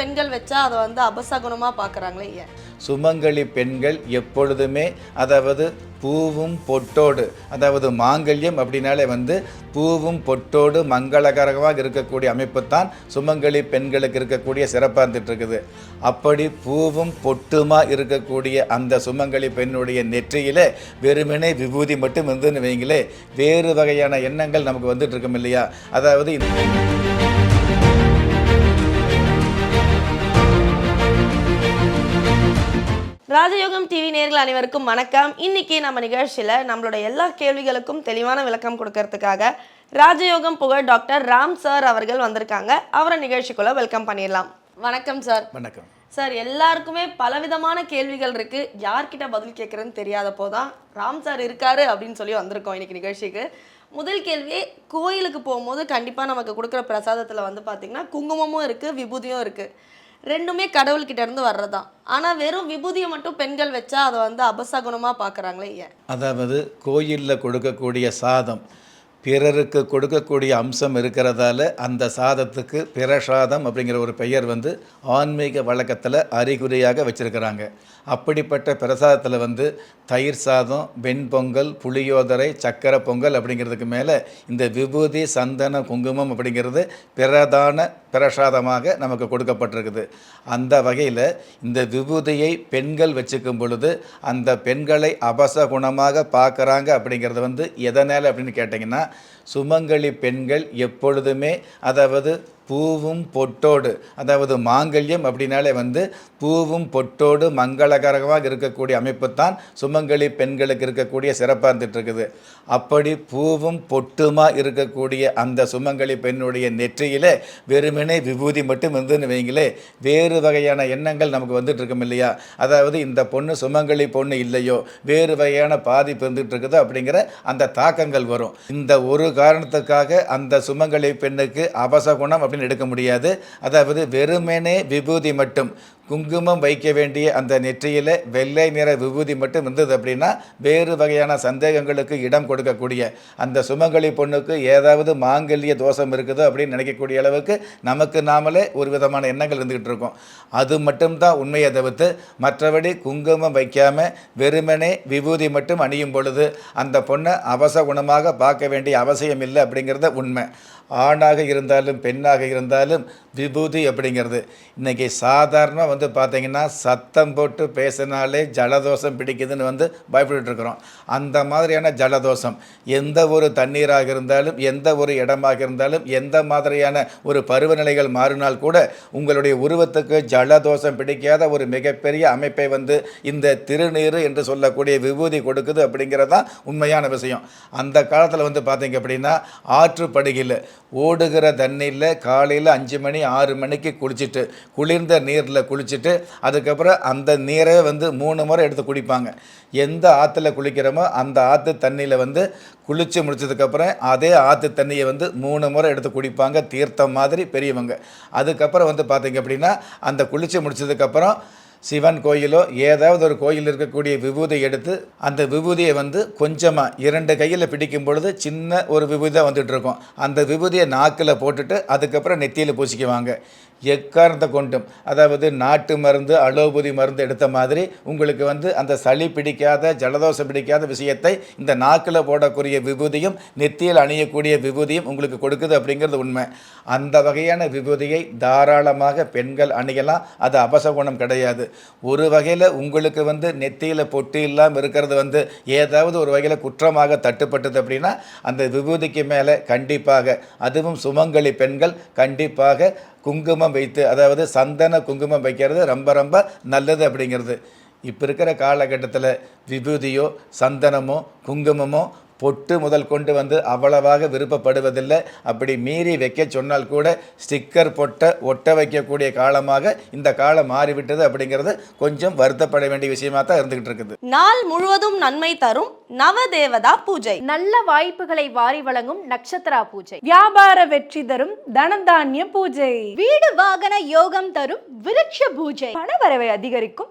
பெண்கள் வச்சா அதை வந்து அபசகுணமாக பார்க்குறாங்களே ஏன்? சுமங்கலி பெண்கள் எப்பொழுதுமே அதாவது பூவும் பொட்டோடு அதாவது மாங்கல்யம் அப்படின்னாலே வந்து பூவும் பொட்டோடு மங்களகரமாக இருக்கக்கூடிய அமைப்பு தான் சுமங்கலி பெண்களுக்கு இருக்கக்கூடிய சிறப்பாக இருந்துட்டு இருக்குது அப்படி பூவும் பொட்டுமா இருக்கக்கூடிய அந்த சுமங்கலி பெண்ணுடைய நெற்றியில் வெறுமனே விபூதி மட்டும் இருந்துன்னு வைங்களே வேறு வகையான எண்ணங்கள் நமக்கு வந்துட்டு இருக்கோம் இல்லையா? அதாவது ராஜயோகம் டிவி நேர்கள் அனைவருக்கும் வணக்கம். இன்னைக்கு நம்ம நிகழ்ச்சியில நம்மளோட எல்லா கேள்விகளுக்கும் தெளிவான விளக்கம் கொடுக்கறதுக்காக ராஜயோகம் புகழ் டாக்டர் ராம் சார் அவர்கள் வந்திருக்காங்க. அவரை நிகழ்ச்சிக்குள்ள வெல்கம் பண்ணிடலாம். வணக்கம் சார். வணக்கம். சார் எல்லாருக்குமே பலவிதமான கேள்விகள் இருக்கு. யார்கிட்ட பதில் கேட்கறதுன்னு தெரியாதப்போ தான் ராம் சார் இருக்காரு அப்படின்னு சொல்லி வந்திருக்கோம் இன்னைக்கு நிகழ்ச்சிக்கு. முதல் கேள்வி கோயிலுக்கு போகும்போது கண்டிப்பாக நமக்கு கொடுக்குற பிரசாதத்தில் வந்து பார்த்திங்கன்னா குங்குமமும் இருக்குது விபூதியும் இருக்குது ரெண்டுமே கடவுள்கிட்ட இருந்து வர்றதுதான். ஆனால் வெறும் விபூதியை மட்டும் பெண்கள் வச்சா அதை வந்து அபசகுணமாக பார்க்குறாங்களே ஏன்? அதாவது கோயிலில் கொடுக்கக்கூடிய சாதம் பிறருக்கு கொடுக்கக்கூடிய அம்சம் இருக்கிறதால அந்த சாதத்துக்கு பிரசாதம் அப்படிங்கிற ஒரு பெயர் வந்து ஆன்மீக வழக்கத்தில் அறிகுறியாக வச்சுருக்கிறாங்க. அப்படிப்பட்ட பிரசாதத்தில் வந்து தயிர் சாதம் வெண்பொங்கல் புளியோதரை சக்கரை பொங்கல் அப்படிங்கிறதுக்கு மேலே இந்த விபூதி சந்தன குங்குமம் அப்படிங்கிறது பிரதான பிரசாதமாக நமக்கு கொடுக்கப்பட்டிருக்குது. அந்த வகையில் இந்த விபூதியை பெண்கள் வச்சுக்கும் பொழுது அந்த பெண்களை அபச குணமாக பார்க்குறாங்க அப்படிங்கிறது வந்து எதனால் அப்படின்னு கேட்டிங்கன்னா சுமங்கலி பெண்கள் எப்பொழுதுமே அதாவது பூவும் பொட்டோடு. அதாவது மாங்கல்யம் அப்படின்னாலே வந்து பூவும் பொட்டோடு மங்களகரமாக இருக்கக்கூடிய அமைப்பு தான் சுமங்கலி பெண்களுக்கு இருக்கக்கூடிய சிறப்பாக இருந்துகிட்ருக்குது. அப்படி பூவும் பொட்டுமாக இருக்கக்கூடிய அந்த சுமங்கலி பெண்ணுடைய நெற்றியில் வெறுமனே விபூதி மட்டும் இருந்துன்னு வைங்களே வேறு வகையான எண்ணங்கள் நமக்கு வந்துட்டுருக்கோம் இல்லையா? அதாவது இந்த பொண்ணு சுமங்கலி பொண்ணு இல்லையோ வேறு வகையான பாதிப்பு இருந்துகிட்ருக்குதோ அப்படிங்கிற அந்த தாக்கங்கள் வரும். இந்த ஒரு காரணத்துக்காக அந்த சுமங்கலி பெண்ணுக்கு அபசகுணம் அப்படின்னு எடுக்க முடியாது. அதாவது வெறுமனே விபூதி மட்டும். குங்குமம் வைக்க வேண்டிய அந்த நெற்றியில் வெள்ளை நிற விபூதி மட்டும் இருந்தது அப்படின்னா வேறு வகையான சந்தேகங்களுக்கு இடம் கொடுக்கக்கூடிய அந்த சுமங்கலி பொண்ணுக்கு ஏதாவது மாங்கல்ய தோஷம் இருக்குதோ அப்படின்னு நினைக்கக்கூடிய அளவுக்கு நமக்கு நாமளே ஒரு விதமான எண்ணங்கள் இருந்துக்கிட்டு இருக்கோம். அது மட்டும்தான் உண்மையை தவிர்த்து மற்றபடி குங்குமம் வைக்காமல் வெறுமனே விபூதி மட்டும் அணியும் பொழுது அந்த பொண்ணை அவச குணமாக பார்க்க வேண்டிய அவசியம் இல்லை அப்படிங்கிறத உண்மை. ஆணாக இருந்தாலும் பெண்ணாக இருந்தாலும் விபூதி அப்படிங்கிறது. இன்றைக்கி சாதாரணமாக வந்து பார்த்தீங்கன்னா சத்தம் போட்டு பேசினாலே ஜலதோஷம் பிடிக்குதுன்னு வந்து பயப்பட்டுருக்குறோம் அந்த மாதிரியான ஜலதோஷம் எந்த ஒரு தண்ணீராக இருந்தாலும் எந்த ஒரு இடமாக இருந்தாலும் எந்த மாதிரியான ஒரு பருவநிலைகள் மாறினால் கூட உங்களுடைய உருவத்துக்கு ஜலதோஷம் பிடிக்காத ஒரு மிகப்பெரிய அமைப்பை வந்து இந்த திருநீர் என்று சொல்லக்கூடிய விபூதி கொடுக்குது அப்படிங்கிறது தான் உண்மையான விஷயம். அந்த காலத்தில் வந்து பார்த்தீங்க அப்படின்னா ஆற்றுப்படுகையில் ஓடுகிற தண்ணியில் காலையில் அஞ்சு மணி ஆறு மணிக்கு குளிச்சுட்டு குளிர்ந்த நீரில் குளிச்சுட்டு அதுக்கப்புறம் அந்த நீரை வந்து மூணு முறை எடுத்து குடிப்பாங்க. எந்த ஆற்றுல குளிக்கிறோமோ அந்த ஆற்று தண்ணியில் வந்து குளித்து முடிச்சதுக்கப்புறம் அதே ஆற்று தண்ணியை வந்து மூணு முறை எடுத்து குடிப்பாங்க தீர்த்தம் மாதிரி பெரியவங்க. அதுக்கப்புறம் வந்து பார்த்திங்க அப்படின்னா அந்த குளித்து முடிச்சதுக்கப்புறம் சிவன் கோயிலோ ஏதாவது ஒரு கோயில் இருக்கக்கூடிய விபூதை எடுத்து அந்த விபூதியை வந்து கொஞ்சமாக இரண்டு கையில் பிடிக்கும் பொழுது சின்ன ஒரு விபூதி தான் வந்துட்டுருக்கோம் அந்த விபூதியை நாக்கில் போட்டுட்டு அதுக்கப்புறம் நெத்தியில் பூசிக்குவாங்க. எக்காரணத்தை கொண்டும்? அதாவது நாட்டு மருந்து அலோபதி மருந்து எடுத்த மாதிரி உங்களுக்கு வந்து அந்த சளி பிடிக்காத ஜலதோஷம் பிடிக்காத விஷயத்தை இந்த நாக்கில் போடக்கூடிய விபூதியும் நெத்தியில் அணியக்கூடிய விபூதியும் உங்களுக்கு கொடுக்குது அப்படிங்கிறது உண்மை. அந்த வகையான விபூதியை தாராளமாக பெண்கள் அணியலாம். அது அபசகுணம் கிடையாது. ஒரு வகையில் உங்களுக்கு வந்து நெத்தியில் பொட்டு இல்லாமல் இருக்கிறது வந்து ஏதாவது ஒரு வகையில் குற்றமாக தட்டுப்பட்டது அப்படின்னா அந்த விபூதிக்கு மேலே கண்டிப்பாக அதுவும் சுமங்கலி பெண்கள் கண்டிப்பாக குங்குமம் வைத்து அதாவது சந்தன குங்குமம் வைக்கிறது ரொம்ப ரொம்ப நல்லது அப்படிங்கிறது. இப்போ இருக்கிற காலகட்டத்தில் விபூதியோ சந்தனமோ குங்குமமோ பொட்டு முதல் கொண்டு வந்து அவ்வளவாக விருப்பப்படுவதில்லை. அப்படி மீறி வைக்க சொன்னால் கூட ஸ்டிக்கர் பொட்டை ஒட்ட வைக்கக்கூடிய காலமாக இந்த காலம் மாறிவிட்டது அப்படிங்கிறது கொஞ்சம் வருத்தப்பட வேண்டிய விஷயமா தான் இருந்துகிட்டு இருக்குது. நாள் முழுவதும் நன்மை தரும். நவதேவதா பூஜை. நல்ல வாய்ப்புகளை வாரி வழங்கும் நட்சத்திரா பூஜை. வியாபார வெற்றி தரும் தனதானிய பூஜை. வீடு வாகன யோகம் தரும் விருட்ச பூஜை. பணவரவை அதிகரிக்கும்.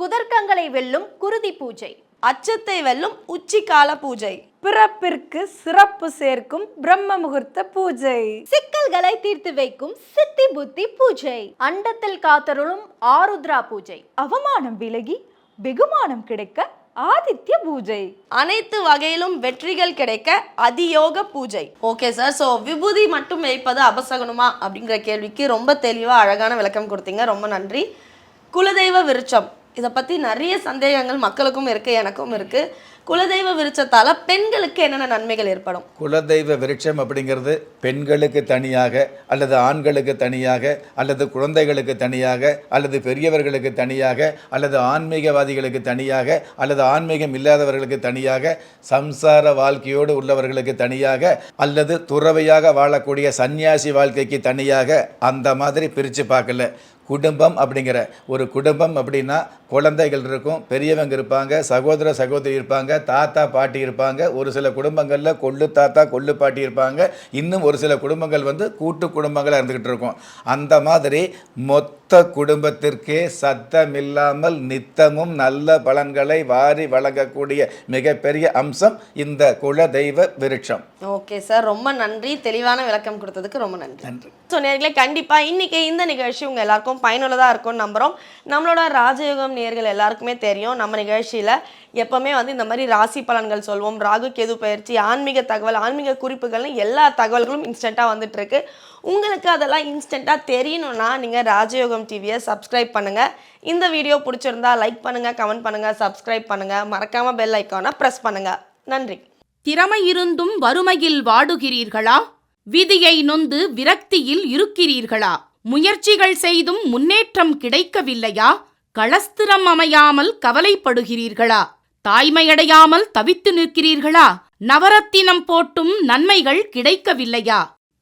குதர்க்கங்களை வெல்லும் குருதி பூஜை. அச்சத்தை வெல்லும் உச்சிக்கால பூஜை. பிறப்பிற்கு சிறப்பு சேர்க்கும் பிரம்ம முகூர்த்த பூஜை. சிக்கல்களை தீர்த்து வைக்கும் சித்தி புத்தி பூஜை. அண்டத்தில் காத்தருளும் ஆருத்ரா பூஜை. அவமானம் விலகி வெகுமானம் கிடைக்க ஆதித்ய பூஜை. அனைத்து வகையிலும் வெற்றிகள் கிடைக்க அதியோக பூஜை. ஓகே சார் ஸோ விபூதி மட்டும் வைப்பது அபசகனுமா? அப்படிங்கிற கேள்விக்கு ரொம்ப தெளிவாக அழகான விளக்கம் கொடுத்தீங்க. ரொம்ப நன்றி. குலதெய்வ விருட்சம். இதை பற்றி நிறைய சந்தேகங்கள் மக்களுக்கும் இருக்குது எனக்கும் இருக்குது குலதெய்வ விருட்சத்தால் பெண்களுக்கு என்னென்ன நன்மைகள் ஏற்படும்? குலதெய்வ விருட்சம் அப்படிங்கிறது பெண்களுக்கு தனியாக அல்லது ஆண்களுக்கு தனியாக அல்லது குழந்தைகளுக்கு தனியாக அல்லது பெரியவர்களுக்கு தனியாக அல்லது ஆன்மீகவாதிகளுக்கு தனியாக அல்லது ஆன்மீகம் இல்லாதவர்களுக்கு தனியாக சம்சார வாழ்க்கையோடு உள்ளவர்களுக்கு தனியாக அல்லது துறவையாக வாழக்கூடிய சந்நியாசி வாழ்க்கைக்கு தனியாக அந்த மாதிரி பிரித்து பார்க்கல. குடும்பம் அப்படிங்கிற ஒரு குடும்பம் அப்படின்னா குழந்தைகள் இருக்கும் பெரியவங்க இருப்பாங்க சகோதர சகோதரி இருப்பாங்க தாத்தா பாட்டி இருப்பாங்க. ஒரு சில குடும்பங்களில் கொள்ளு தாத்தா கொள்ளு பாட்டி இருப்பாங்க. இன்னும் ஒரு சில குடும்பங்கள் வந்து கூட்டு குடும்பங்களாக இருந்துக்கிட்டு இருக்கும். அந்த மாதிரி மொத்த குடும்பத்திற்கே சத்தமில்லாமல் நித்தமும் நல்ல பலன்களை வாரி வழங்கக்கூடிய மிகப்பெரிய அம்சம் இந்த குலதெய்வ விருட்சம். ஓகே சார் ரொம்ப நன்றி. தெளிவான விளக்கம் கொடுத்ததுக்கு ரொம்ப நன்றி. நன்றி. ஸோ நேர்களே கண்டிப்பாக இன்றைக்கி இந்த நிகழ்ச்சி உங்கள் எல்லாருக்கும் பயனுள்ளதாக இருக்கும்னு நம்புகிறோம் நம்மளோட ராஜயோகம் நேர்கள் எல்லாருக்குமே தெரியும். நம்ம நிகழ்ச்சியில் எப்போவுமே வந்து இந்த மாதிரி ராசி பலன்கள் சொல்வோம். ராகு கேது பயிற்சி ஆன்மீக தகவல் ஆன்மீக குறிப்புகள்னு எல்லா தகவல்களும் இன்ஸ்டண்ட்டாக வந்துட்டுருக்கு உங்களுக்கு அதெல்லாம் இன்ஸ்டண்ட்டாக தெரியணும்னா நீங்கள் ராஜயோகம் டிவியை சப்ஸ்கிரைப் பண்ணுங்கள் இந்த வீடியோ பிடிச்சிருந்தா லைக் பண்ணுங்கள் கமெண்ட் பண்ணுங்கள் சப்ஸ்கிரைப் பண்ணுங்கள் மறக்காமல் பெல் ஐக்கானை ப்ரெஸ் பண்ணுங்கள் நன்றி. திறமை இருந்தும் வறுமையில் வாடுகிறீர்களா? விதியை நொந்து விரக்தியில் இருக்கிறீர்களா? முயற்சிகள் செய்தும் முன்னேற்றம் கிடைக்கவில்லையா? களஸ்திரம் அமையாமல் கவலைப்படுகிறீர்களா? தாய்மையடையாமல் தவித்து நிற்கிறீர்களா? நவரத்தினம் போட்டும் நன்மைகள் கிடைக்கவில்லையா?